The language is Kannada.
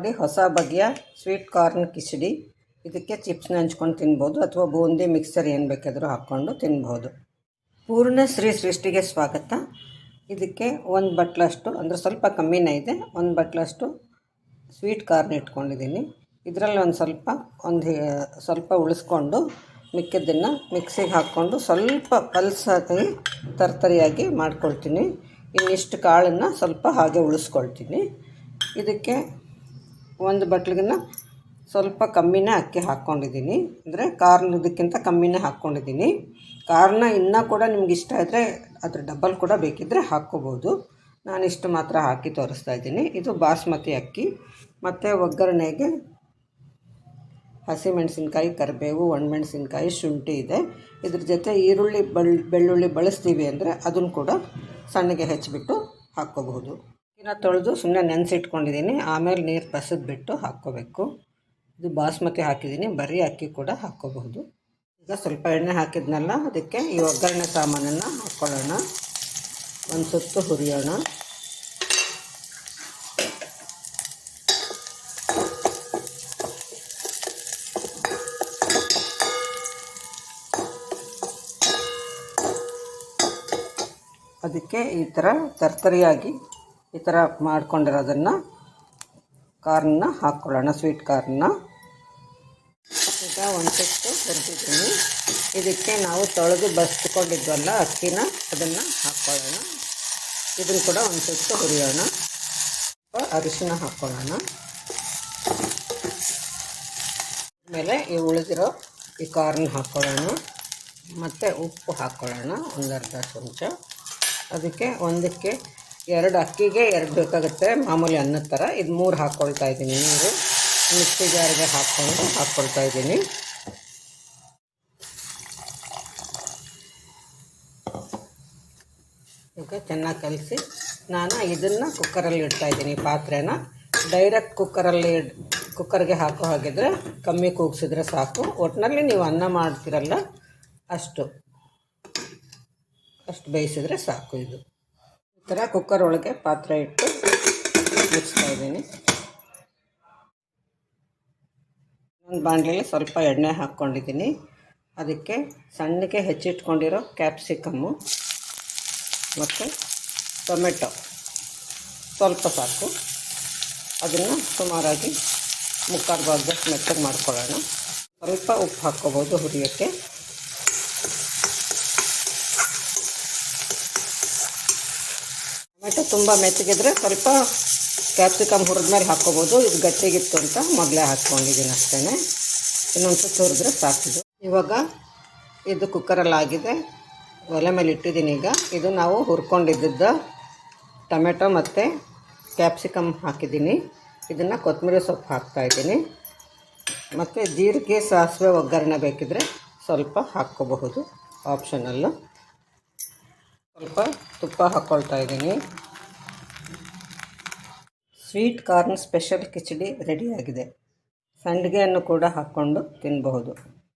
ನೋಡಿ, ಹೊಸ ಬಗೆಯ ಸ್ವೀಟ್ ಕಾರ್ನ್ ಕಿಚಡಿ. ಇದಕ್ಕೆ ಚಿಪ್ಸ್ನ ಹಂಚ್ಕೊಂಡು ತಿನ್ಬೋದು ಅಥವಾ ಬೂಂದಿ ಮಿಕ್ಸರ್ ಏನು ಬೇಕಾದರೂ ಹಾಕ್ಕೊಂಡು ತಿನ್ಬೋದು. ಪೂರ್ಣ ಶ್ರೀ ಸೃಷ್ಟಿಗೆ ಸ್ವಾಗತ. ಇದಕ್ಕೆ ಒಂದು ಬಟ್ಲಷ್ಟು, ಅಂದರೆ ಸ್ವಲ್ಪ ಕಮ್ಮಿನೇ ಇದೆ, ಒಂದು ಬಟ್ಲಷ್ಟು ಸ್ವೀಟ್ ಕಾರ್ನ್ ಇಟ್ಕೊಂಡಿದ್ದೀನಿ. ಇದರಲ್ಲಿ ಒಂದು ಸ್ವಲ್ಪ ಒಂದು ಸ್ವಲ್ಪ ಉಳಿಸ್ಕೊಂಡು ಮಿಕ್ಕಿದ್ದನ್ನು ಮಿಕ್ಸಿಗೆ ಹಾಕ್ಕೊಂಡು ಸ್ವಲ್ಪ ಪಲ್ಸಾಗಿ, ತರ್ತರಿಯಾಗಿ ಮಾಡ್ಕೊಳ್ತೀನಿ. ಇನ್ನಿಷ್ಟು ಕಾಳನ್ನು ಸ್ವಲ್ಪ ಹಾಗೆ ಉಳಿಸ್ಕೊಳ್ತೀನಿ. ಇದಕ್ಕೆ ಒಂದು ಬಟ್ಲಿಗಿನ್ನ ಸ್ವಲ್ಪ ಕಮ್ಮಿನೇ ಅಕ್ಕಿ ಹಾಕ್ಕೊಂಡಿದ್ದೀನಿ. ಅಂದರೆ ಕಾರ್ನ ಇದಕ್ಕಿಂತ ಕಮ್ಮಿನೇ ಹಾಕ್ಕೊಂಡಿದ್ದೀನಿ. ಕಾರ್ನ ಇನ್ನೂ ಕೂಡ ನಿಮ್ಗೆ ಇಷ್ಟ ಆದರೆ ಅದ್ರ ಡಬಲ್ ಕೂಡ ಬೇಕಿದ್ದರೆ ಹಾಕ್ಕೋಬೋದು. ಇಷ್ಟು ಮಾತ್ರ ಹಾಕಿ ತೋರಿಸ್ತಾ ಇದ್ದೀನಿ. ಇದು ಬಾಸ್ಮತಿ ಅಕ್ಕಿ. ಮತ್ತು ಒಗ್ಗರಣೆಗೆ ಹಸಿಮೆಣಸಿನ್ಕಾಯಿ, ಕರಿಬೇವು, ಒಣಮೆಣಸಿನ್ಕಾಯಿ, ಶುಂಠಿ ಇದೆ. ಇದ್ರ ಜೊತೆ ಈರುಳ್ಳಿ, ಬೆಳ್, ಬೆಳ್ಳುಳ್ಳಿ ಬಳಸ್ತೀವಿ ಅಂದರೆ ಅದನ್ನು ಕೂಡ ಸಣ್ಣಗೆ ಹೆಚ್ಚಿಬಿಟ್ಟು ಹಾಕ್ಕೋಬಹುದು. ಇನ್ನು ತೊಳೆದು ಸುಮ್ಮನೆ ನೆನೆಸಿಟ್ಕೊಂಡಿದ್ದೀನಿ. ಆಮೇಲೆ ನೀರು ಬಸಿದ್ಬಿಟ್ಟು ಹಾಕ್ಕೋಬೇಕು. ಇದು ಬಾಸ್ಮತಿ ಹಾಕಿದ್ದೀನಿ. ಬರೀ ಅಕ್ಕಿ ಕೂಡ ಹಾಕ್ಕೋಬಹುದು. ಈಗ ಸ್ವಲ್ಪ ಎಣ್ಣೆ ಹಾಕಿದ್ನಲ್ಲ, ಅದಕ್ಕೆ ಈ ಒಗ್ಗರಣೆ ಸಾಮಾನನ್ನು ಹಾಕ್ಕೊಳ್ಳೋಣ ಒಂದು ಸುತ್ತು ಹುರಿಯೋಣ. ಅದಕ್ಕೆ ಈ ಥರ ತರ್ತರಿಯಾಗಿ ಈ ಥರ ಮಾಡ್ಕೊಂಡಿರೋದನ್ನು ಕಾರ್ನ ಹಾಕ್ಕೊಳ್ಳೋಣ ಸ್ವೀಟ್ ಕಾರ್ನ ಈಗ ಒಂದು ಸುತ್ತು ಹುರಿದಿದ್ದೀನಿ ಇದಕ್ಕೆ ನಾವು ತೊಳೆದು ಬಸ್ಕೊಂಡಿದ್ವಲ್ಲ ಅಕ್ಕಿನ, ಅದನ್ನು ಹಾಕ್ಕೊಳ್ಳೋಣ ಇದನ್ನು ಕೂಡ ಒಂದು ಸುತ್ತು ಹುರಿಯೋಣ. ಅರಿಶಿನ ಹಾಕ್ಕೊಳ್ಳೋಣ ಆಮೇಲೆ ಈ ಉಳಿದಿರೋ ಈ ಕಾರ್ನ್ ಹಾಕ್ಕೊಳ್ಳೋಣ ಮತ್ತು ಉಪ್ಪು ಹಾಕ್ಕೊಳ್ಳೋಣ ಒಂದು ಅರ್ಧ ಚಮಚ. ಅದಕ್ಕೆ ಒಂದಕ್ಕೆ ಎರಡು ಅಕ್ಕಿಗೆ ಎರಡು ಬೇಕಾಗುತ್ತೆ. ಮಾಮೂಲಿ ಅನ್ನದ ಥರ. ಇದು ಮೂರು ಹಾಕ್ಕೊಳ್ತಾ ಇದ್ದೀನಿ ನೀರು. ಮಿಕ್ಸಿ ಜಾರಿಗೆ ಹಾಕ್ಕೊಂಡು ಹಾಕ್ಕೊಳ್ತಾ ಇದ್ದೀನಿ. ಈಗ ಚೆನ್ನಾಗಿ ಕಲಸಿ. ನಾನು ಇದನ್ನು ಕುಕ್ಕರಲ್ಲಿ ಇಡ್ತಾ ಇದ್ದೀನಿ ಪಾತ್ರೆನ. ಡೈರೆಕ್ಟ್ ಕುಕ್ಕರಲ್ಲಿ ಕುಕ್ಕರ್ಗೆ ಹಾಕೋ ಹಾಗಿದ್ರೆ ಕಮ್ಮಿ ಕೂಗಿಸಿದ್ರೆ ಸಾಕು. ಒಟ್ಟಿನಲ್ಲಿ ನೀವು ಅನ್ನ ಮಾಡ್ತಿರಲ್ಲ ಅಷ್ಟು. ಅಷ್ಟು ಬೇಯಿಸಿದ್ರೆ ಸಾಕು ಇದು. ಥರ ಕುಕ್ಕರ್ ಒಳಗೆ ಪಾತ್ರೆ ಇಟ್ಟು ಮುಚ್ತಾ ಇದ್ದೀನಿ. ಒಂದು ಬಾಣಲೆಯಲ್ಲಿ ಸ್ವಲ್ಪ ಎಣ್ಣೆ ಹಾಕ್ಕೊಂಡಿದ್ದೀನಿ. ಅದಕ್ಕೆ ಸಣ್ಣಗೆ ಹೆಚ್ಚಿಟ್ಕೊಂಡಿರೋ ಕ್ಯಾಪ್ಸಿಕಮ್ಮು ಮತ್ತು ಟೊಮೆಟೊ ಸ್ವಲ್ಪ ಸಾಕು. ಅದನ್ನು ಸುಮಾರಾಗಿ ಮುಕ್ಕಾಲು ಭಾಗದಷ್ಟು ಮೆತ್ತಗೆ ಮಾಡ್ಕೊಳ್ಳೋಣ. ಸ್ವಲ್ಪ ಉಪ್ಪು ಹಾಕ್ಕೋಬೋದು ಹುರಿಯೋಕ್ಕೆ. ಟೊಮೆಟೊ ತುಂಬ ಮೆತ್ತಗಿದ್ರೆ ಸ್ವಲ್ಪ ಕ್ಯಾಪ್ಸಿಕಮ್ ಹುರಿದ್ಮೇಲೆ ಹಾಕ್ಕೋಬೋದು. ಇದು ಗಟ್ಟಿಗಿತ್ತು ಅಂತ ಮೊದಲೇ ಹಾಕ್ಕೊಂಡಿದ್ದೀನಿ ಅಷ್ಟೇ ಇನ್ನೊಂದು ಸುತ್ತು ಹುರಿದ್ರೆ ಸಾಕಿದ್ದು ಇವಾಗ ಇದು ಕುಕ್ಕರಲ್ಲಿ ಆಗಿದೆ ಒಲೆ ಮೇಲೆ ಇಟ್ಟಿದ್ದೀನಿ ಈಗ. ಇದು ನಾವು ಹುರ್ಕೊಂಡಿದ್ದ ಟೊಮೆಟೊ ಮತ್ತು ಕ್ಯಾಪ್ಸಿಕಮ್ ಹಾಕಿದ್ದೀನಿ. ಇದನ್ನು ಕೊತ್ತಂಬರಿ ಸೊಪ್ಪು ಹಾಕ್ತಾಯಿದ್ದೀನಿ ಮತ್ತು ಜೀರಿಗೆ ಸಾಸಿವೆ ಒಗ್ಗರಣೆ ಬೇಕಿದ್ರೆ ಸ್ವಲ್ಪ ಹಾಕ್ಕೋಬಹುದು. ಆಪ್ಷನಲ್ಲು ಸ್ವಲ್ಪ ತುಪ್ಪ ಹಾಕ್ಕೊಳ್ತಾ ಇದ್ದೀನಿ. ಸ್ವೀಟ್ ಕಾರ್ನ್ ಸ್ಪೆಷಲ್ ಕಿಚಡಿ ರೆಡಿಯಾಗಿದೆ ಸಂಡಿಗೆಯನ್ನು ಕೂಡ ಹಾಕ್ಕೊಂಡು ತಿನ್ನಬಹುದು